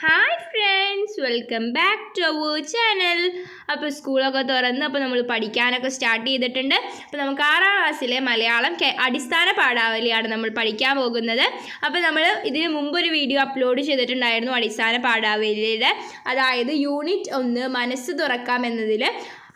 Hi friends welcome back to our channel അപ്പോൾ സ്കൂളൊക്കെ തുറന്ന് അപ്പോൾ നമ്മൾ പഠിക്കാനൊക്കെ സ്റ്റാർട്ട് ചെയ്തിട്ടുണ്ട്. അപ്പോൾ നമുക്ക് ആറാം ക്ലാസ്സിലെ മലയാളം അടിസ്ഥാന പാഠാവലിയാണ് നമ്മൾ പഠിക്കാൻ പോകുന്നത്. അപ്പോൾ നമ്മൾ ഇതിന് മുമ്പ് ഒരു വീഡിയോ അപ്ലോഡ് ചെയ്തിട്ടുണ്ടായിരുന്നു അടിസ്ഥാന പാഠാവലിയുടെ. അതായത് യൂണിറ്റ് ഒന്ന് മനസ്സ് തുറക്കാം എന്നതിൽ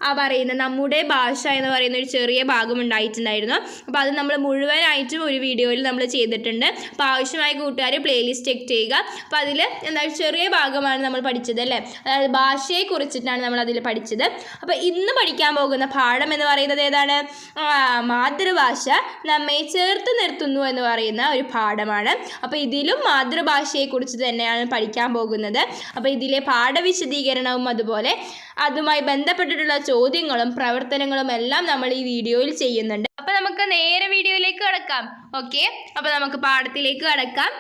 ആ പറയുന്ന നമ്മുടെ ഭാഷ എന്ന് പറയുന്ന ഒരു ചെറിയ ഭാഗം ഉണ്ടായിട്ടുണ്ടായിരുന്നു. അപ്പോൾ അത് നമ്മൾ മുഴുവനായിട്ടും ഒരു വീഡിയോയിൽ നമ്മൾ ചെയ്തിട്ടുണ്ട്. അപ്പോൾ ആവശ്യമായ കൂട്ടുകാർ പ്ലേലിസ്റ്റ് ചെക്ക് ചെയ്യുക. അപ്പോൾ അതിൽ എന്താ ചെറിയ ഭാഗമാണ് നമ്മൾ പഠിച്ചത് അല്ലേ? അതായത് ഭാഷയെ കുറിച്ചിട്ടാണ് നമ്മൾ അതിൽ പഠിച്ചത്. അപ്പോൾ ഇന്ന് പഠിക്കാൻ പോകുന്ന പാഠം എന്ന് പറയുന്നത് ഏതാണ്? മാതൃഭാഷ നമ്മെ ചേർത്ത് നിർത്തുന്നു എന്ന് പറയുന്ന ഒരു പാഠമാണ്. അപ്പോൾ ഇതിലും മാതൃഭാഷയെക്കുറിച്ച് തന്നെയാണ് പഠിക്കാൻ പോകുന്നത്. അപ്പോൾ ഇതിലെ പാഠവിശദീകരണവും അതുപോലെ അതുമായി ബന്ധപ്പെട്ടിട്ടുള്ള ചോദ്യങ്ങളും പ്രവർത്തനങ്ങളും എല്ലാം നമ്മൾ ഈ വീഡിയോയിൽ ചെയ്യുന്നുണ്ട്. അപ്പോൾ നമുക്ക് നേരെ വീഡിയോയിലേക്ക് കടക്കാം. ഓക്കെ അപ്പോൾ നമുക്ക് പാഠത്തിലേക്ക് കടക്കാം.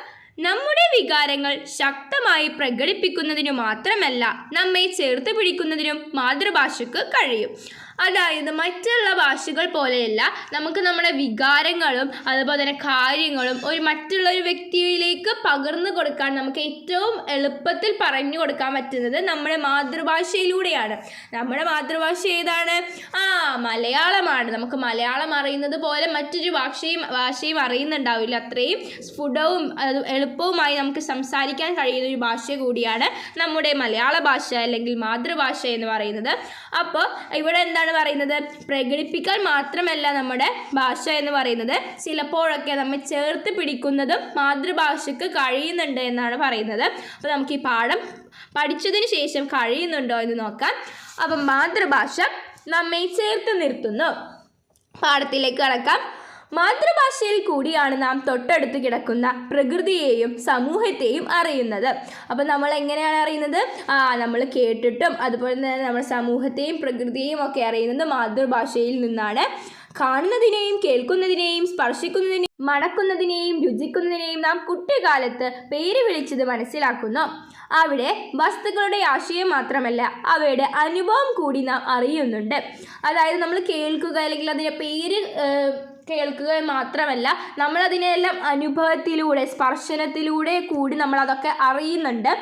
നമ്മുടെ വികാരങ്ങൾ ശക്തമായി പ്രകടിപ്പിക്കുന്നതിനു മാത്രമല്ല നമ്മെ ചേർത്ത് പിടിക്കുന്നതിനും മാതൃഭാഷയ്ക്ക് കഴിയും. അതായത് മറ്റുള്ള ഭാഷകൾ പോലെയല്ല നമുക്ക് നമ്മുടെ വികാരങ്ങളും അതുപോലെ തന്നെ കാര്യങ്ങളും ഒരു മറ്റുള്ള ഒരു വ്യക്തിയിലേക്ക് പകർന്നു കൊടുക്കാൻ നമുക്ക് ഏറ്റവും എളുപ്പത്തിൽ പറഞ്ഞു കൊടുക്കാൻ പറ്റുന്നത് നമ്മുടെ മാതൃഭാഷയിലൂടെയാണ്. നമ്മുടെ മാതൃഭാഷ ഏതാണ്? ആ മലയാളമാണ്. നമുക്ക് മലയാളം അറിയുന്നത് പോലെ മറ്റൊരു ഭാഷയും ഭാഷയും അറിയുന്നുണ്ടാവില്ല. അത്രയും സ്ഫുടവും എളുപ്പവുമായി നമുക്ക് സംസാരിക്കാൻ കഴിയുന്ന ഒരു ഭാഷ കൂടിയാണ് നമ്മുടെ മലയാള ഭാഷ അല്ലെങ്കിൽ മാതൃഭാഷ എന്ന് പറയുന്നത്. അപ്പോൾ ഇവിടെ എന്താണ് പറയുന്നത് പ്രകടിപ്പിക്കാൻ മാത്രമല്ല നമ്മുടെ ഭാഷ എന്ന് പറയുന്നത്. ചിലപ്പോഴൊക്കെ നമ്മൾ ചേർത്ത് പിടിക്കുന്നതും മാതൃഭാഷയ്ക്ക് കഴിയുന്നുണ്ട് എന്നാണ് പറയുന്നത്. അപ്പോൾ നമുക്ക് ഈ പാഠം പഠിച്ചതിന് ശേഷം കഴിയുന്നുണ്ടോ എന്ന് നോക്കാം. അപ്പം മാതൃഭാഷ നമ്മെ ചേർത്ത് നിർത്തുന്നു. പാഠത്തിലേക്ക് കടക്കാം. മാതൃഭാഷയിൽ കൂടിയാണ് നാം തൊട്ടടുത്ത് കിടക്കുന്ന പ്രകൃതിയെയും സമൂഹത്തെയും അറിയുന്നത്. അപ്പം നമ്മൾ എങ്ങനെയാണ് അറിയുന്നത്? ആ നമ്മൾ കേട്ടിട്ടും അതുപോലെ തന്നെ നമ്മൾ സമൂഹത്തെയും പ്രകൃതിയെയും ഒക്കെ അറിയുന്നത് മാതൃഭാഷയിൽ നിന്നാണ്. കാണുന്നതിനെയും കേൾക്കുന്നതിനെയും സ്പർശിക്കുന്നതിനെയും മണക്കുന്നതിനെയും രുചിക്കുന്നതിനെയും നാം കുട്ടിക്കാലത്ത് പേര് വിളിച്ചത് മനസ്സിലാക്കുന്നു. അവിടെ വസ്തുക്കളുടെ ആശയം മാത്രമല്ല അവയുടെ അനുഭവം കൂടി നാം അറിയുന്നുണ്ട്. അതായത് നമ്മൾ കേൾക്കുക അല്ലെങ്കിൽ അതിന്റെ പേര് കേൾക്കുക മാത്രമല്ല നമ്മളതിനെല്ലാം അനുഭവത്തിലൂടെ സ്പർശനത്തിലൂടെ കൂടി നമ്മളതൊക്കെ അറിയുന്നുണ്ട്.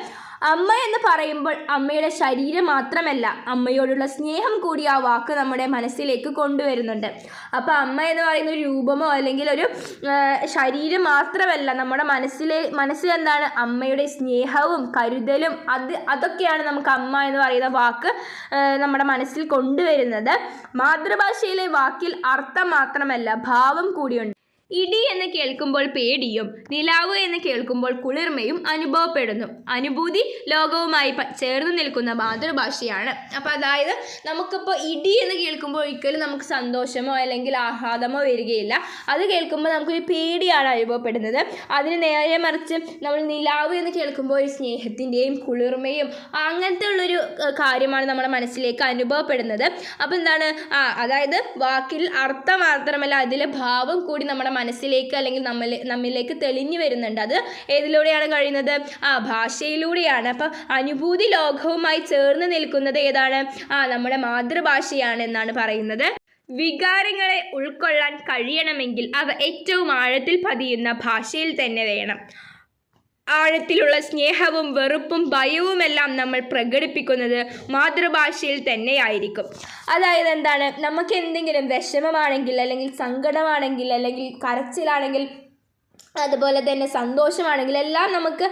അമ്മ എന്ന് പറയുമ്പോൾ അമ്മയുടെ ശരീരം മാത്രമല്ല അമ്മയോടുള്ള സ്നേഹം കൂടി ആ വാക്ക് നമ്മുടെ മനസ്സിലേക്ക് കൊണ്ടുവരുന്നുണ്ട്. അപ്പോൾ അമ്മ എന്ന് പറയുന്ന ഒരു രൂപമോ അല്ലെങ്കിൽ ഒരു ശരീരം മാത്രമല്ല നമ്മുടെ മനസ്സിലെ മനസ്സിൽ എന്താണ്? അമ്മയുടെ സ്നേഹവും കരുതലും അത് അതൊക്കെയാണ് നമുക്ക് അമ്മ എന്ന് പറയുന്ന വാക്ക് നമ്മുടെ മനസ്സിൽ കൊണ്ടുവരുന്നത്. മാതൃഭാഷയിലെ വാക്കിൽ അർത്ഥം മാത്രമല്ല ഭാവം കൂടിയുണ്ട്. ഇടി എന്ന് കേൾക്കുമ്പോൾ പേടിയും നിലാവ് എന്ന് കേൾക്കുമ്പോൾ കുളിർമയും അനുഭവപ്പെടുന്നു. അനുഭൂതി ലോകവുമായി ചേർന്ന് നിൽക്കുന്ന മാതൃഭാഷയാണ്. അപ്പോൾ അതായത് നമുക്കിപ്പോൾ ഇടി എന്ന് കേൾക്കുമ്പോൾ ഒരിക്കലും നമുക്ക് സന്തോഷമോ അല്ലെങ്കിൽ ആഹ്ലാദമോ വരികയില്ല. അത് കേൾക്കുമ്പോൾ നമുക്കൊരു പേടിയാണ് അനുഭവപ്പെടുന്നത്. അതിന് നേരെ മറിച്ച് നമ്മൾ നിലാവ് എന്ന് കേൾക്കുമ്പോൾ ഒരു സ്നേഹത്തിന്റെയും കുളിർമയും അങ്ങനത്തെ ഉള്ളൊരു കാര്യമാണ് നമ്മുടെ മനസ്സിലേക്ക് അനുഭവപ്പെടുന്നത്. അപ്പോൾ എന്താണ്? അതായത് വാക്കിൽ അർത്ഥം മാത്രമല്ല അതിലെ ഭാവം കൂടി നമ്മുടെ മനസ്സിലേക്ക് അല്ലെങ്കിൽ നമ്മൾ നമ്മിലേക്ക് തെളിഞ്ഞു വരുന്നുണ്ട്. അത് ഏതിലൂടെയാണ് കഴിയുന്നത്? ആ ഭാഷയിലൂടെയാണ്. അപ്പം അനുഭൂതി ലോകവുമായി ചേർന്ന് നിൽക്കുന്നത് ഏതാണ്? ആ നമ്മുടെ മാതൃഭാഷയാണ് എന്നാണ് പറയുന്നത്. വികാരങ്ങളെ ഉൾക്കൊള്ളാൻ കഴിയണമെങ്കിൽ അവ ഏറ്റവും ആഴത്തിൽ പതിയുന്ന ഭാഷയിൽ തന്നെ വേണം. ആഴത്തിലുള്ള സ്നേഹവും വെറുപ്പും ഭയവുമെല്ലാം നമ്മൾ പ്രകടിപ്പിക്കുന്നത് മാതൃഭാഷയിൽ തന്നെയായിരിക്കും. അതായത് എന്താണ്? നമുക്ക് എന്തെങ്കിലും വിഷമമാണെങ്കിൽ അല്ലെങ്കിൽ സങ്കടമാണെങ്കിൽ അല്ലെങ്കിൽ കരച്ചിലാണെങ്കിൽ അതുപോലെ തന്നെ സന്തോഷമാണെങ്കിൽ എല്ലാം നമുക്ക്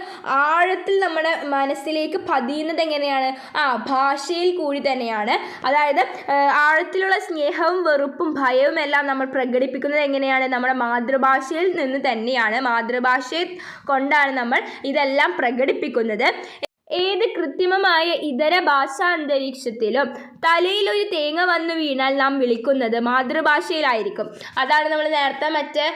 ആഴത്തിൽ നമ്മുടെ മനസ്സിലേക്ക് പതിയുന്നത് എങ്ങനെയാണ്? ആ ഭാഷയിൽ കൂടി തന്നെയാണ്. അതായത് ആഴത്തിലുള്ള സ്നേഹവും വെറുപ്പും ഭയവും എല്ലാം നമ്മൾ പ്രകടിപ്പിക്കുന്നത് എങ്ങനെയാണ്? നമ്മുടെ മാതൃഭാഷയിൽ നിന്ന് തന്നെയാണ്. മാതൃഭാഷയെ കൊണ്ടാണ് നമ്മൾ ഇതെല്ലാം പ്രകടിപ്പിക്കുന്നത്. ഏത് കൃത്രിമമായ ഇതര ഭാഷാ അന്തരീക്ഷത്തിലും തലയിൽ ഒരു തേങ്ങ വന്നു വീണാൽ നാം വിളിക്കുന്നത് മാതൃഭാഷയിലായിരിക്കും. അതാണ് നമ്മൾ നേരത്തെ മറ്റേ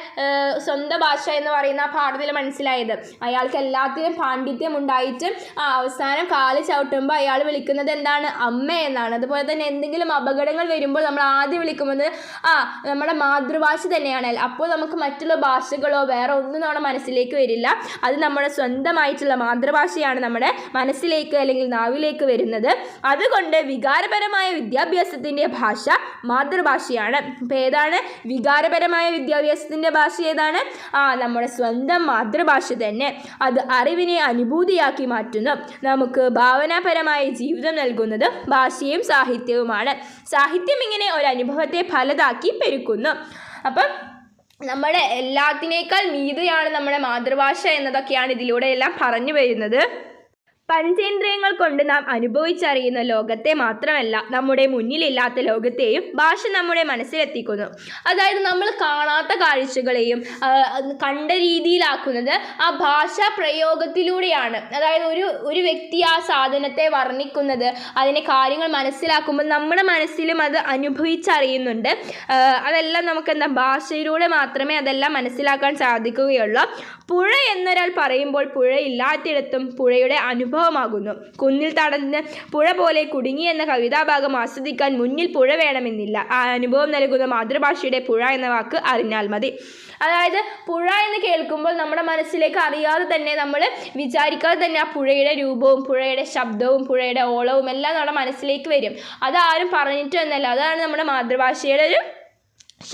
സ്വന്തം ഭാഷ എന്ന് പറയുന്ന പാഠത്തിൽ മനസ്സിലായത്. അയാൾക്ക് എല്ലാത്തിനും പാണ്ഡിത്യം ഉണ്ടായിട്ട് ആ അവസാനം കാൽ ചവിട്ടുമ്പോൾ അയാൾ വിളിക്കുന്നത് എന്താണ്? അമ്മ എന്നാണ്. അതുപോലെ തന്നെ എന്തെങ്കിലും അപകടങ്ങൾ വരുമ്പോൾ നമ്മൾ ആദ്യം വിളിക്കുന്നത് ആ നമ്മുടെ മാതൃഭാഷ തന്നെയാണ്. അപ്പോൾ നമുക്ക് മറ്റുള്ള ഭാഷകളോ വേറെ ഒന്നും നമ്മുടെ മനസ്സിലേക്ക് വരില്ല. അത് നമ്മുടെ സ്വന്തമായിട്ടുള്ള മാതൃഭാഷയാണ് നമ്മുടെ മനസ്സിലേക്ക് അല്ലെങ്കിൽ നാവിലേക്ക് വരുന്നത്. അതുകൊണ്ട് വികാരപരമായ വിദ്യാഭ്യാസത്തിന്റെ ഭാഷ മാതൃഭാഷയാണ്. അപ്പോൾ ഏതാണ്? വികാരപരമായ വിദ്യാഭ്യാസത്തിന്റെ ഭാഷ ഏതാണ്? ആ നമ്മുടെ സ്വന്തം മാതൃഭാഷ തന്നെ. അത് അറിവിനെ അനുഭൂതിയാക്കി മാറ്റുന്നു. നമുക്ക് ഭാവനാപരമായ ജീവിതം നൽകുന്നത് ഭാഷയും സാഹിത്യവുമാണ്. സാഹിത്യം ഇങ്ങനെ ഒരു അനുഭവത്തെ ഫലതാക്കി പെരുക്കുന്നു. അപ്പം നമ്മുടെ എല്ലാത്തിനേക്കാൾ മീതയാണ് നമ്മുടെ മാതൃഭാഷ എന്നതൊക്കെയാണ് ഇതിലൂടെ എല്ലാം പറഞ്ഞു വരുന്നത്. പഞ്ചേന്ദ്രിയങ്ങൾ കൊണ്ട് നാം അനുഭവിച്ചറിയുന്ന ലോകത്തെ മാത്രമല്ല നമ്മുടെ മുന്നിലില്ലാത്ത ലോകത്തെയും ഭാഷ നമ്മുടെ മനസ്സിലെത്തിക്കുന്നു. അതായത് നമ്മൾ കാണാത്ത കാഴ്ചകളെയും കണ്ട രീതിയിലാക്കുന്നത് ആ ഭാഷാ പ്രയോഗത്തിലൂടെയാണ്. അതായത് ഒരു ഒരു വ്യക്തി ആ സാധനത്തെ വർണിക്കുന്നത് അതിനെ കാര്യങ്ങൾ മനസ്സിലാക്കുമ്പോൾ നമ്മുടെ മനസ്സിലും അത് അനുഭവിച്ചറിയുന്നുണ്ട്. അതെല്ലാം നമുക്ക് എന്താ ഭാഷയിലൂടെ മാത്രമേ അതെല്ലാം മനസ്സിലാക്കാൻ സാധിക്കുകയുള്ളൂ. പുഴ എന്നൊരാൾ പറയുമ്പോൾ പുഴയില്ലാത്തിടത്തും പുഴയുടെ അനുഭവമാകുന്നു. കുന്നിൽ തടഞ്ഞ് പുഴ പോലെ കുടുങ്ങി എന്ന കവിതാഭാഗം ആസ്വദിക്കാൻ മുന്നിൽ പുഴ വേണമെന്നില്ല. ആ അനുഭവം നൽകുന്ന മാതൃഭാഷയുടെ പുഴ എന്ന വാക്ക് അറിഞ്ഞാൽ മതി. അതായത് പുഴ എന്ന് കേൾക്കുമ്പോൾ നമ്മുടെ മനസ്സിലേക്ക് അറിയാതെ തന്നെ നമ്മൾ വിചാരിക്കാതെ തന്നെ ആ പുഴയുടെ രൂപവും പുഴയുടെ ശബ്ദവും പുഴയുടെ ഓളവും എല്ലാം നമ്മുടെ മനസ്സിലേക്ക് വരും. അതാരും പറഞ്ഞിട്ടൊന്നല്ല. അതാണ് നമ്മുടെ മാതൃഭാഷയുടെ ഒരു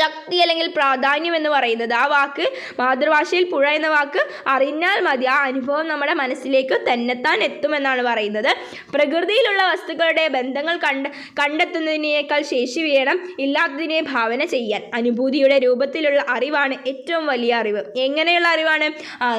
ശക്തി അല്ലെങ്കിൽ പ്രാധാന്യം എന്ന് പറയുന്നത് ആ വാക്ക് മാതൃഭാഷയിൽ പുഴ എന്ന വാക്ക് അറിഞ്ഞാൽ മതി. ആ അനുഭവം നമ്മുടെ മനസ്സിലേക്ക് തന്നെത്താൻ എത്തുമെന്നാണ് പറയുന്നത്. പ്രകൃതിയിലുള്ള വസ്തുക്കളുടെ ബന്ധങ്ങൾ കണ്ട കണ്ടെത്തുന്നതിനേക്കാൾ ശേഷി വേണം ഇല്ലാത്തതിനെ ഭാവന ചെയ്യാൻ. അനുഭൂതിയുടെ രൂപത്തിലുള്ള അറിവാണ് ഏറ്റവും വലിയ അറിവ്. എങ്ങനെയുള്ള അറിവാണ്?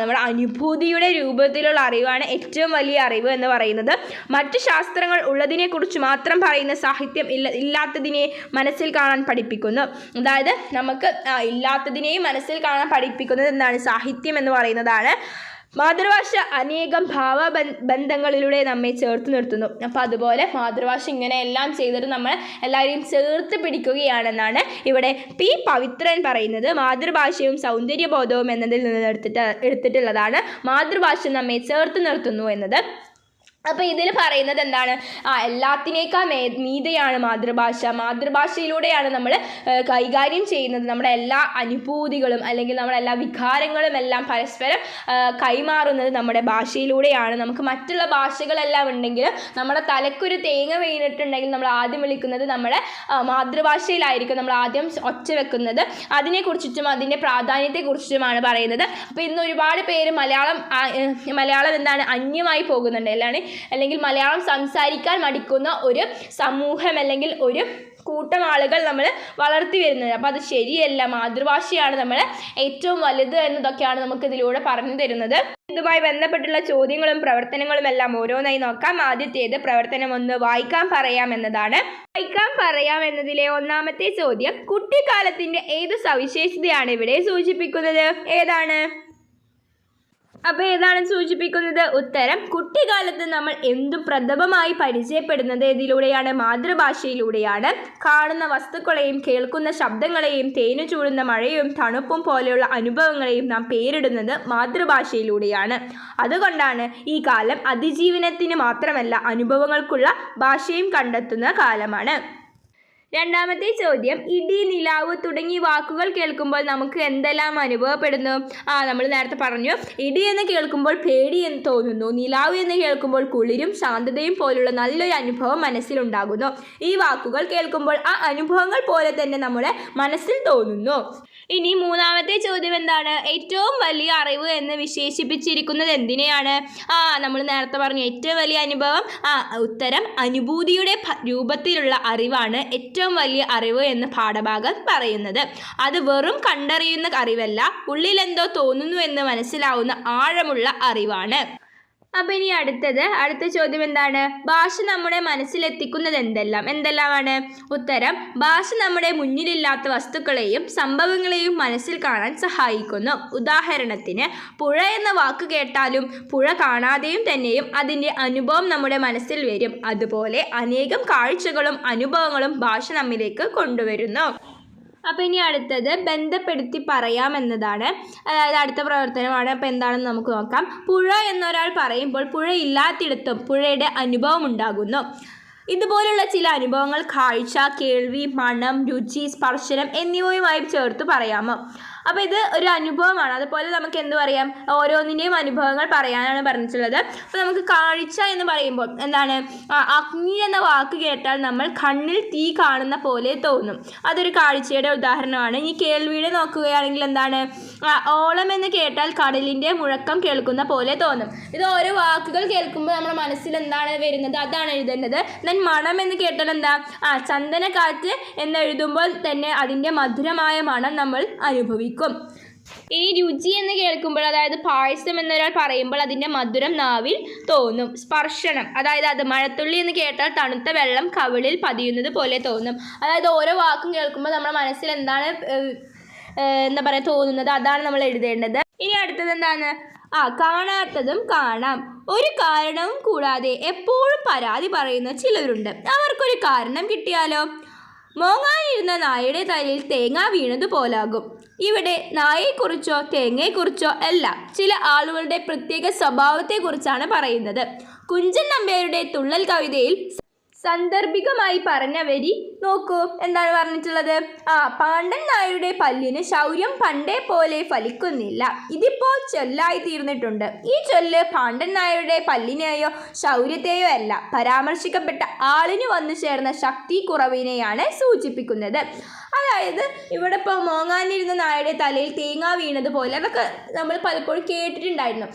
നമ്മുടെ അനുഭൂതിയുടെ രൂപത്തിലുള്ള അറിവാണ് ഏറ്റവും വലിയ അറിവ് എന്ന് പറയുന്നത്. മറ്റ് ശാസ്ത്രങ്ങൾ ഉള്ളതിനെക്കുറിച്ച് മാത്രം പറയുന്ന സാഹിത്യം ഇല്ല ഇല്ലാത്തതിനെ മനസ്സിൽ കാണാൻ പഠിപ്പിക്കുന്നു. അതായത് നമുക്ക് ഇല്ലാത്തതിനെയും മനസ്സിൽ കാണാൻ പഠിപ്പിക്കുന്നത് എന്താണ്? സാഹിത്യം എന്ന് പറയുന്നതാണ്. മാതൃഭാഷ അനേകം ഭാവ ബന്ധങ്ങളിലൂടെ നമ്മെ ചേർത്ത് നിർത്തുന്നു. അപ്പോൾ അതുപോലെ മാതൃഭാഷ ഇങ്ങനെ എല്ലാം ചെയ്തിട്ട് നമ്മൾ എല്ലാവരെയും ചേർത്ത് പിടിക്കുകയാണെന്നാണ് ഇവിടെ പി പവിത്രൻ പറയുന്നത്. മാതൃഭാഷയും സൗന്ദര്യബോധവും എന്നതിൽ നിന്ന് എടുത്തിട്ട് എടുത്തിട്ടുള്ളതാണ്. മാതൃഭാഷ നമ്മെ ചേർത്ത് നിർത്തുന്നു എന്നത്. അപ്പോൾ ഇതിൽ പറയുന്നത് എന്താണ്? ആ എല്ലാത്തിനേക്കാൾ മേ മീതെയാണ് മാതൃഭാഷ. മാതൃഭാഷയിലൂടെയാണ് നമ്മൾ കൈകാര്യം ചെയ്യുന്നത്. നമ്മുടെ എല്ലാ അനുഭൂതികളും അല്ലെങ്കിൽ നമ്മുടെ എല്ലാ വികാരങ്ങളും എല്ലാം പരസ്പരം കൈമാറുന്നത് നമ്മുടെ ഭാഷയിലൂടെയാണ്. നമുക്ക് മറ്റുള്ള ഭാഷകളെല്ലാം ഉണ്ടെങ്കിലും നമ്മുടെ തലക്കൊരു തേങ്ങ വീണിട്ടുണ്ടെങ്കിൽ നമ്മൾ ആദ്യം വിളിക്കുന്നത് നമ്മുടെ മാതൃഭാഷയിലായിരിക്കും. നമ്മൾ ആദ്യം ഒച്ച വെക്കുന്നത്. അതിനെക്കുറിച്ചിട്ടും അതിന്റെ പ്രാധാന്യത്തെക്കുറിച്ചുമാണ് പറയുന്നത്. അപ്പോൾ ഇന്ന് ഒരുപാട് പേര് മലയാളം മലയാളം എന്താണ് അന്യമായി പോകുന്നുണ്ട്. അല്ലാണ്? അല്ലെങ്കിൽ മലയാളം സംസാരിക്കാൻ മടിക്കുന്ന ഒരു സമൂഹം അല്ലെങ്കിൽ ഒരു കൂട്ടം ആളുകൾ നമ്മൾ വളർത്തി വരുന്നത്. അപ്പോൾ അത് ശരിയല്ല. മാതൃഭാഷയാണ് നമ്മൾ ഏറ്റവും വലുത് എന്നതൊക്കെയാണ് നമുക്ക് ഇതിലൂടെ പറഞ്ഞു തരുന്നത്. ഇതുമായി ബന്ധപ്പെട്ടുള്ള ചോദ്യങ്ങളും പ്രവർത്തനങ്ങളും എല്ലാം ഓരോന്നായി നോക്കാം. ആദ്യത്തേത് പ്രവർത്തനം ഒന്ന് വായിക്കാൻ പറയാം എന്നതാണ്. വായിക്കാൻ പറയാം എന്നതിലെ ഒന്നാമത്തെ ചോദ്യം കുട്ടിക്കാലത്തിന്റെ ഏത് സവിശേഷതയാണ് ഇവിടെ സൂചിപ്പിക്കുന്നത്? ഏതാണ്? അപ്പോൾ ഏതാണ് സൂചിപ്പിക്കുന്നത്? ഉത്തരം കുട്ടിക്കാലത്ത് നമ്മൾ എന്തും പ്രഥമമായി പരിചയപ്പെടുന്നത് ഇതിലൂടെയാണ് മാതൃഭാഷയിലൂടെയാണ്. കാണുന്ന വസ്തുക്കളെയും കേൾക്കുന്ന ശബ്ദങ്ങളെയും തേനു ചൂടുന്ന മഴയും തണുപ്പും പോലെയുള്ള അനുഭവങ്ങളെയും നാം പേരിടുന്നത് മാതൃഭാഷയിലൂടെയാണ്. അതുകൊണ്ടാണ് ഈ കാലം അതിജീവനത്തിന് മാത്രമല്ല അനുഭവങ്ങൾക്കുള്ള ഭാഷയും കണ്ടെത്തുന്ന കാലമാണ്. രണ്ടാമത്തെ ചോദ്യം ഇടി നിലാവ് തുടങ്ങി വാക്കുകൾ കേൾക്കുമ്പോൾ നമുക്ക് എന്തെല്ലാം അനുഭവപ്പെടുന്നു? ആ നമ്മൾ നേരത്തെ പറഞ്ഞു ഇടി എന്ന് കേൾക്കുമ്പോൾ പേടി എന്ന് തോന്നുന്നു നിലാവ് എന്ന് കേൾക്കുമ്പോൾ കുളിരും ശാന്തതയും പോലുള്ള നല്ലൊരു അനുഭവം മനസ്സിലുണ്ടാകുന്നു ഈ വാക്കുകൾ കേൾക്കുമ്പോൾ ആ അനുഭവങ്ങൾ പോലെ തന്നെ നമ്മുടെ മനസ്സിൽ തോന്നുന്നു. ഇനി മൂന്നാമത്തെ ചോദ്യം എന്താണ്? ഏറ്റവും വലിയ അറിവ് എന്ന് വിശേഷിപ്പിച്ചിരിക്കുന്നത് എന്തിനെയാണ്? ആ നമ്മൾ നേരത്തെ പറഞ്ഞു ഏറ്റവും വലിയ അനുഭവം ആ ഉത്തരം അനുഭൂതിയുടെ രൂപത്തിലുള്ള അറിവാണ് ഏറ്റവും വലിയ അറിവ് എന്ന് പാഠഭാഗം പറയുന്നത്. അത് വെറും കണ്ടറിയുന്ന അറിവല്ല ഉള്ളിലെന്തോ തോന്നുന്നു എന്ന് മനസ്സിലാവുന്ന ആഴമുള്ള അറിവാണ്. അപ്പം ഇനി അടുത്തത് അടുത്ത ചോദ്യം എന്താണ്? ഭാഷ നമ്മുടെ മനസ്സിലെത്തിക്കുന്നത് എന്തെല്ലാം എന്തെല്ലാമാണ്? ഉത്തരം ഭാഷ നമ്മുടെ മുന്നിലില്ലാത്ത വസ്തുക്കളെയും സംഭവങ്ങളെയും മനസ്സിൽ കാണാൻ സഹായിക്കുന്നു. ഉദാഹരണത്തിന് പുഴ എന്ന വാക്ക് കേട്ടാലും പുഴ കാണാതെയും തന്നെയും അതിന്റെ അനുഭവം നമ്മുടെ മനസ്സിൽ വരും. അതുപോലെ അനേകം കാഴ്ചകളും അനുഭവങ്ങളും ഭാഷ നമ്മിലേക്ക് കൊണ്ടുവരുന്നു. അപ്പോൾ ഇനി അടുത്തത് ബന്ധപ്പെടുത്തി പറയാം എന്നതാണ്. അതായത് അടുത്ത പ്രവർത്തനമാണ്. അപ്പോൾ എന്താണെന്ന് നമുക്ക് നോക്കാം. പുഴ എന്നൊരാൾ പറയുമ്പോൾ പുഴ ഇല്ലാത്തിടത്തും പുഴയുടെ അനുഭവം ഉണ്ടാകുന്നു. ഇതുപോലുള്ള ചില അനുഭവങ്ങൾ കാഴ്ച കേൾവി മണം രുചി സ്പർശനം എന്നിവയുമായി ചേർത്ത് പറയാമോ? അപ്പോൾ ഇത് ഒരു അനുഭവമാണ്. അതുപോലെ നമുക്ക് എന്ത് പറയാം? ഓരോന്നിന്റെയും അനുഭവങ്ങൾ പറയാനാണ് പറഞ്ഞിട്ടുള്ളത്. അപ്പോൾ നമുക്ക് കാഴ്ച എന്ന് പറയുമ്പോൾ എന്താണ്? അഗ്നി എന്ന വാക്ക് കേട്ടാൽ നമ്മൾ കണ്ണിൽ തീ കാണുന്ന പോലെ തോന്നും. അതൊരു കാഴ്ചയുടെ ഉദാഹരണമാണ്. ഇനി കേൾവിയുടെ നോക്കുകയാണെങ്കിൽ എന്താണ്? ഓളം എന്ന് കേട്ടാൽ കടലിന്റെ മുഴക്കം കേൾക്കുന്ന പോലെ തോന്നും. ഇത് ഓരോ വാക്കുകൾ കേൾക്കുമ്പോൾ നമ്മുടെ മനസ്സിൽ എന്താണ് വരുന്നത്? അതാണ് എഴുതേണ്ടത് ദെൻ മണം എന്ന് കേട്ടാൽ എന്താ? ആ ചന്ദനക്കാറ്റ് എന്ന് എഴുതുമ്പോൾ തന്നെ അതിന്റെ മധുരമായ മണം നമ്മൾ അനുഭവിക്കും. ഇനി രുചി എന്ന് കേൾക്കുമ്പോൾ അതായത് പായസം എന്നൊരാൾ പറയുമ്പോൾ അതിന്റെ മധുരം നാവിൽ തോന്നും. സ്പർശനം അതായത് അത് മഴത്തുള്ളി എന്ന് കേട്ടാൽ തണുത്ത വെള്ളം കവിളിൽ പതിയുന്നത് പോലെ തോന്നും. അതായത് ഓരോ വാക്കും കേൾക്കുമ്പോൾ നമ്മുടെ മനസ്സിൽ എന്താണ് എന്താ പറയുക തോന്നുന്നത്. അതാണ് നമ്മൾ എഴുതേണ്ടത്. ഇനി അടുത്തത് എന്താണ്? ആ കാണാത്തതും കാണാം. ഒരു കാരണവും കൂടാതെ എപ്പോഴും പരാതി പറയുന്ന ചിലരുണ്ട്. അവർക്കൊരു കാരണം കിട്ടിയാലോ? മോങ്ങാനിരുന്ന നായയുടെ തലയിൽ തേങ്ങ വീണതുപോലാകും ഇവിടെ നായയെക്കുറിച്ചോ തേങ്ങയെക്കുറിച്ചോ അല്ല ചില ആളുകളുടെ പ്രത്യേക സ്വഭാവത്തെക്കുറിച്ചാണ് പറയുന്നത്. കുഞ്ചൻ നമ്പ്യാരുടെ തുള്ളൽ കവിതയിൽ സന്ദർഭികമായി പറഞ്ഞ വരി നോക്കൂ എന്താണ് പറഞ്ഞിട്ടുള്ളത്? ആ പാണ്ഡൻ നായരുടെ പല്ലിന് ശൗര്യം പണ്ടേ പോലെ ഫലിക്കുന്നില്ല. ഇതിപ്പോൾ ചൊല്ലായി തീർന്നിട്ടുണ്ട് ഈ ചൊല്ല് പാണ്ഡൻ നായരുടെ പല്ലിനെയോ ശൗര്യത്തെയോ അല്ല പരാമർശിക്കപ്പെട്ട ആളിന് വന്നു ചേർന്ന ശക്തി കുറവിനെയാണ് സൂചിപ്പിക്കുന്നത്. അതായത് ഇവിടെ ഇപ്പോൾ മോങ്ങാനിരുന്ന നായയുടെ തലയിൽ തേങ്ങ വീണതുപോലെ അതൊക്കെ നമ്മൾ പലപ്പോഴും കേട്ടിട്ടുണ്ടായിരുന്നു.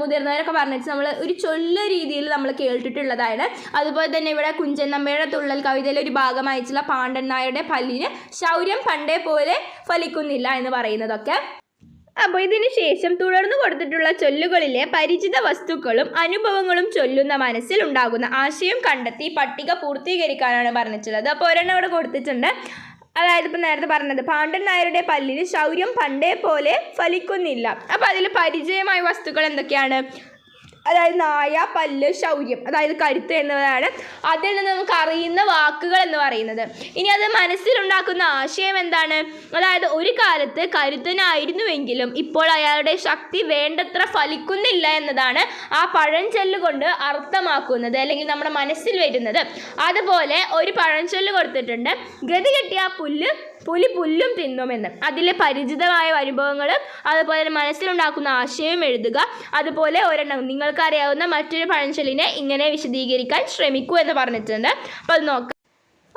മുതിർന്നവരൊക്കെ പറഞ്ഞിട്ട് നമ്മൾ ഒരു ചൊല്ല രീതിയിൽ നമ്മൾ കേട്ടിട്ടുള്ളതാണ്. അതുപോലെ തന്നെ ഇവിടെ കുഞ്ചൻ നമ്പയുടെ തുള്ളൽ കവിതയിലെ ഒരു ഭാഗമായിട്ടുള്ള പാണ്ഡൻ നായരുടെ പല്ലിന് ശൗര്യം പണ്ടേ പോലെ ഫലിക്കുന്നില്ല എന്ന് പറയുന്നതൊക്കെ. അപ്പോൾ ഇതിനു ശേഷം തുടർന്ന് കൊടുത്തിട്ടുള്ള ചൊല്ലുകളിലെ പരിചിത വസ്തുക്കളും അനുഭവങ്ങളും ചൊല്ലുന്ന മനസ്സിൽ ഉണ്ടാകുന്ന ആശയം കണ്ടെത്തി പട്ടിക പൂർത്തീകരിക്കാനാണ് പറഞ്ഞിട്ടുള്ളത്. അപ്പോൾ ഒരെണ്ണം ഇവിടെ കൊടുത്തിട്ടുണ്ട്. അതായത് ഇപ്പം നേരത്തെ പറഞ്ഞത് പാണ്ഡൻ നായരുടെ പല്ലിന് ശൗര്യം പണ്ടേ പോലെ ഫലിക്കുന്നില്ല. അപ്പോൾ അതിൽ പരിചയമായ വസ്തുക്കൾ എന്തൊക്കെയാണ്? അതായത് നായ പല്ല് ശൗര്യം അതായത് കരുത്ത് എന്നതാണ് അതിൽ നിന്ന് നമുക്ക് അറിയുന്ന വാക്കുകൾ എന്ന് പറയുന്നത്. ഇനി അത് മനസ്സിലുണ്ടാക്കുന്ന ആശയം എന്താണ്? അതായത് ഒരു കാലത്ത് കരുത്തനായിരുന്നുവെങ്കിലും ഇപ്പോൾ അയാളുടെ ശക്തി വേണ്ടത്ര ഫലിക്കുന്നില്ല എന്നതാണ് ആ പഴഞ്ചൊല്ല് കൊണ്ട് അർത്ഥമാക്കുന്നത് അല്ലെങ്കിൽ നമ്മുടെ മനസ്സിൽ വരുന്നത്. അതുപോലെ ഒരു പഴഞ്ചൊല്ല് കൊടുത്തിട്ടുണ്ട്. ഗതി കെട്ടിയ പുല്ല് പുലി പുല്ലും തിന്നുമെന്ന് അതിലെ പരിചിതമായ അനുഭവങ്ങളും അതുപോലെ മനസ്സിലുണ്ടാക്കുന്ന ആശയവും എഴുതുക. അതുപോലെ ഒരെണ്ണം നിങ്ങൾക്കറിയാവുന്ന മറ്റൊരു പഴഞ്ചൊല്ലിനെ ഇങ്ങനെ വിശദീകരിക്കാൻ ശ്രമിക്കൂ എന്ന് പറഞ്ഞിട്ടുണ്ട്. അപ്പോൾ അത് നോക്കാം.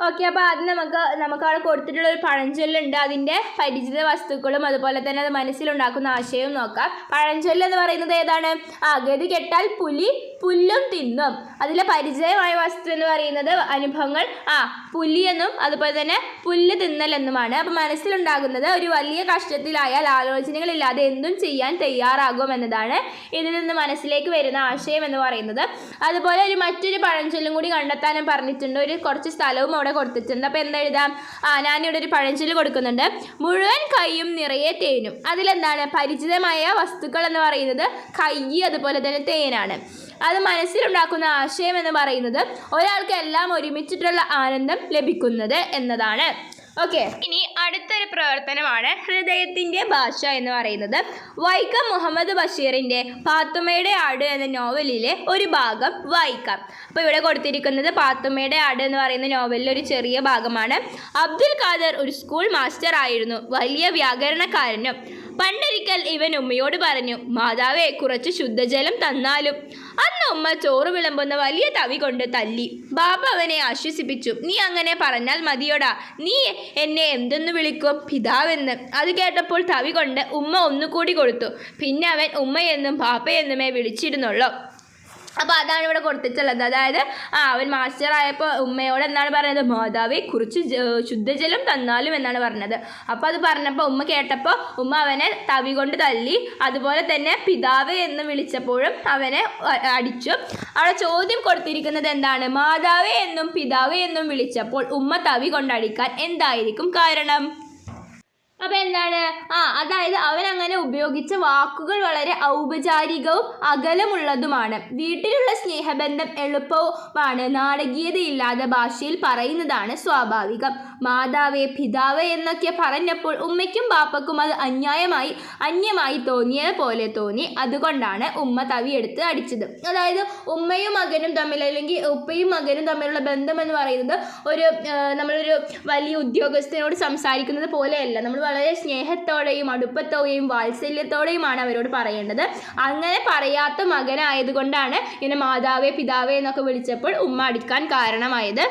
ഓക്കെ അപ്പോൾ അത് നമുക്ക് നമുക്ക് അവിടെ കൊടുത്തിട്ടുള്ള ഒരു പഴഞ്ചൊല്ലുണ്ട്. അതിന്റെ പരിചിത വസ്തുക്കളും അതുപോലെ തന്നെ അത് മനസ്സിലുണ്ടാക്കുന്ന ആശയവും നോക്കാം. പഴഞ്ചൊല്ല് എന്ന് പറയുന്നത് ഏതാണ്? ആ ഗതി കെട്ടാൽ പുലി പുല്ലും തിന്നും. അതിലെ പരിചയമായ വസ്തു എന്ന് പറയുന്നത് അനുഭവങ്ങൾ. ആ പുലി എന്നും അതുപോലെ തന്നെ പുല്ല് തിന്നൽ എന്നുമാണ് അപ്പോൾ മനസ്സിലുണ്ടാകുന്നത് ഒരു വലിയ കഷ്ടത്തിലായാൽ ആലോചനകളില്ലാതെ എന്തും ചെയ്യാൻ തയ്യാറാകും എന്നതാണ്. ഇതിൽ നിന്ന് മനസ്സിലേക്ക് വരുന്ന ആശയം എന്ന് പറയുന്നത്. അതുപോലെ ഒരു മറ്റൊരു പഴഞ്ചൊല്ലും കൂടി കണ്ടെത്താനും പറഞ്ഞിട്ടുണ്ട്. ഒരു കുറച്ച് സ്ഥലവും അവിടെ കൊടുത്തിട്ടുണ്ട്. അപ്പോൾ എന്തെഴുതാം ആ ഞാനിവിടെ ഒരു പഴഞ്ചൊല്ല് കൊടുക്കുന്നുണ്ട്. മുഴുവൻ കൈയും നിറയെ തേനും. അതിലെന്താണ്? പരിചിതമായ വസ്തുക്കൾ എന്ന് പറയുന്നത് കൈ അതുപോലെ തന്നെ തേനാണ്. അത് മനസ്സിലുണ്ടാക്കുന്ന ആശയം എന്ന് പറയുന്നത് ഒരാൾക്ക് എല്ലാം ഒരുമിച്ചിട്ടുള്ള ആനന്ദം ലഭിക്കുന്നത് എന്നതാണ്. ഓക്കെ ഇനി അടുത്തൊരു പ്രവർത്തനമാണ് ഹൃദയത്തിന്റെ ഭാഷ എന്ന് പറയുന്നത്. വൈക്കം മുഹമ്മദ് ബഷീറിന്റെ പാത്തുമ്മയുടെ ആട് എന്ന നോവലിലെ ഒരു ഭാഗം വായിക്കാം അപ്പോൾ ഇവിടെ കൊടുത്തിരിക്കുന്നത് പാത്തുമ്മയുടെ ആട് എന്ന് പറയുന്ന നോവലിലെ ഒരു ചെറിയ ഭാഗമാണ്. അബ്ദുൽ ഖാദർ ഒരു സ്കൂൾ മാസ്റ്റർ ആയിരുന്നു. വലിയ വ്യാകരണക്കാരനും പണ്ടൊരിക്കൽ ഇവൻ ഉമ്മയോട് പറഞ്ഞു മാതാവേ കുറച്ച് ശുദ്ധജലം തന്നാലും. അന്ന് ഉമ്മ ചോറ് വിളമ്പുന്ന വലിയ തവി കൊണ്ട് തല്ലി. ബാബ അവനെ ആശ്വസിപ്പിച്ചു നീ അങ്ങനെ പറഞ്ഞാൽ മതിയോടാ. നീ എന്നെ എന്തെന്ന് വിളിക്കും? പിതാവെന്ന്. അത് കേട്ടപ്പോൾ തവി കൊണ്ട് ഉമ്മ ഒന്നുകൂടി കൊടുത്തു. പിന്നെ അവൻ ഉമ്മയെന്നും ബാപ്പയെന്നുമേ വിളിച്ചിരുന്നുള്ളൂ. അപ്പോൾ അതാണ് ഇവിടെ കൊടുത്തിട്ടുള്ളത്. അതായത് ആ അവൻ മാസ്റ്റർ ആയപ്പോൾ ഉമ്മയോട് എന്താണ് പറഞ്ഞത്? മാതാവെ കുറച്ച് ശുദ്ധജലം തന്നാലും എന്നാണ് പറഞ്ഞത്. അപ്പോൾ അത് പറഞ്ഞപ്പോൾ ഉമ്മ കേട്ടപ്പോൾ ഉമ്മ അവനെ തവി കൊണ്ട് തല്ലി അതുപോലെ തന്നെ പിതാവ് എന്ന് വിളിച്ചപ്പോഴും അവനെ അടിച്ചു. അവിടെ ചോദ്യം കൊടുത്തിരിക്കുന്നത് എന്താണ്? മാതാവ് എന്നും പിതാവ് എന്നും വിളിച്ചപ്പോൾ ഉമ്മ തവി കൊണ്ടടിക്കാൻ എന്തായിരിക്കും കാരണം? അപ്പോൾ എന്താണ്? ആ അതായത് അവൻ അങ്ങനെ ഉപയോഗിച്ച വാക്കുകൾ വളരെ ഔപചാരികവും അകലമുള്ളതുമാണ്. വീട്ടിലുള്ള സ്നേഹബന്ധം എളുപ്പവുമാണ്. നാടകീയതയില്ലാതെ ഭാഷയിൽ പറയുന്നതാണ് സ്വാഭാവികം. മാതാവേ പിതാവേ എന്നൊക്കെ പറഞ്ഞപ്പോൾ ഉമ്മയ്ക്കും ബാപ്പക്കും അത് അന്യായമായി അന്യമായി തോന്നിയത് പോലെ തോന്നി. അതുകൊണ്ടാണ് ഉമ്മ തവിയെടുത്ത് അടിച്ചത്. അതായത് ഉമ്മയും മകനും തമ്മിൽ അല്ലെങ്കിൽ ഉപ്പയും മകനും തമ്മിലുള്ള ബന്ധം എന്ന് പറയുന്നത് ഒരു നമ്മളൊരു വലിയ ഉദ്യോഗസ്ഥനോട് സംസാരിക്കുന്നത് പോലെയല്ല. നമ്മൾ വളരെ സ്നേഹത്തോടെയും അടുപ്പത്തോടെയും വാത്സല്യത്തോടെയുമാണ് അവരോട് പറയേണ്ടത്. അങ്ങനെ പറയാത്ത മകനായതുകൊണ്ടാണ് ഇങ്ങനെ മാതാവേ പിതാവേ എന്നൊക്കെ വിളിച്ചപ്പോൾ ഉമ്മ അടിക്കാൻ കാരണമായത്.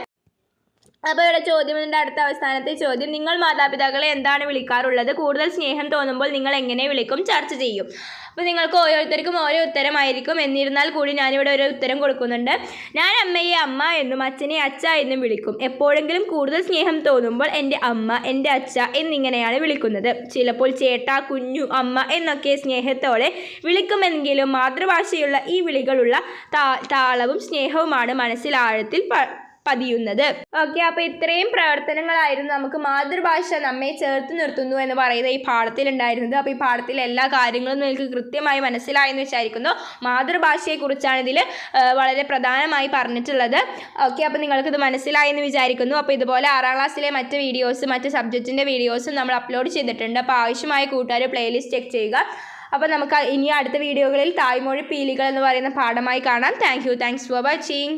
അപ്പോൾ ഇവിടെ ചോദ്യം ഇതിന്റെ അടുത്ത അവസാനത്തെ ചോദ്യം. നിങ്ങൾ മാതാപിതാക്കളെ എന്താണ് വിളിക്കാറുള്ളത്? കൂടുതൽ സ്നേഹം തോന്നുമ്പോൾ നിങ്ങൾ എങ്ങനെ വിളിക്കും? ചർച്ച ചെയ്യും. അപ്പോൾ നിങ്ങൾക്ക് ഓരോരുത്തർക്കും ഓരോ ഉത്തരമായിരിക്കും. എന്നിരുന്നാൽ കൂടി ഞാനിവിടെ ഒരു ഉത്തരം കൊടുക്കുന്നുണ്ട്. ഞാൻ അമ്മയെ അമ്മ എന്നും അച്ഛനെ അച്ഛ എന്നും വിളിക്കും. എപ്പോഴെങ്കിലും കൂടുതൽ സ്നേഹം തോന്നുമ്പോൾ എന്റെ അമ്മ എന്റെ അച്ഛ എന്നിങ്ങനെയാണ് വിളിക്കുന്നത്. ചിലപ്പോൾ ചേട്ട കുഞ്ഞു അമ്മ എന്നൊക്കെ സ്നേഹത്തോടെ വിളിക്കുമെങ്കിലും മാതൃഭാഷയുള്ള ഈ വിളികളുള്ള താളവും സ്നേഹവുമാണ് മനസ്സിലാഴത്തിൽ പതിയുന്നത്. ഓക്കെ അപ്പോൾ ഇത്രയും പ്രവർത്തനങ്ങളായിരുന്നു നമുക്ക് മാതൃഭാഷ നമ്മെ ചേർത്ത് നിർത്തുന്നു എന്ന് പറയുന്ന ഈ പാഠത്തിൽ ഉണ്ടായിരുന്നത്. അപ്പോൾ ഈ പാഠത്തിലെ എല്ലാ കാര്യങ്ങളും നിങ്ങൾക്ക് കൃത്യമായി മനസ്സിലായെന്ന് വിചാരിക്കുന്നു. മാതൃഭാഷയെ കുറിച്ചാണ് ഇതിൽ വളരെ പ്രധാനമായി പറഞ്ഞിട്ടുള്ളത്. ഓക്കെ അപ്പോൾ നിങ്ങൾക്കിത് മനസ്സിലായെന്ന് വിചാരിക്കുന്നു. അപ്പോൾ ഇതുപോലെ ആറാം ക്ലാസ്സിലെ മറ്റ് വീഡിയോസ് മറ്റ് സബ്ജക്റ്റിന്റെ വീഡിയോസും നമ്മൾ അപ്ലോഡ് ചെയ്തിട്ടുണ്ട്. അപ്പോൾ ആവശ്യമായ കൂട്ടുകാർ പ്ലേലിസ്റ്റ് ചെക്ക് ചെയ്യുക. അപ്പോൾ നമുക്ക് ഇനി അടുത്ത വീഡിയോകളിൽ തായ്മൊഴി പീലികൾ എന്ന് പറയുന്ന പാഠമായി കാണാം. Thank you thanks for watching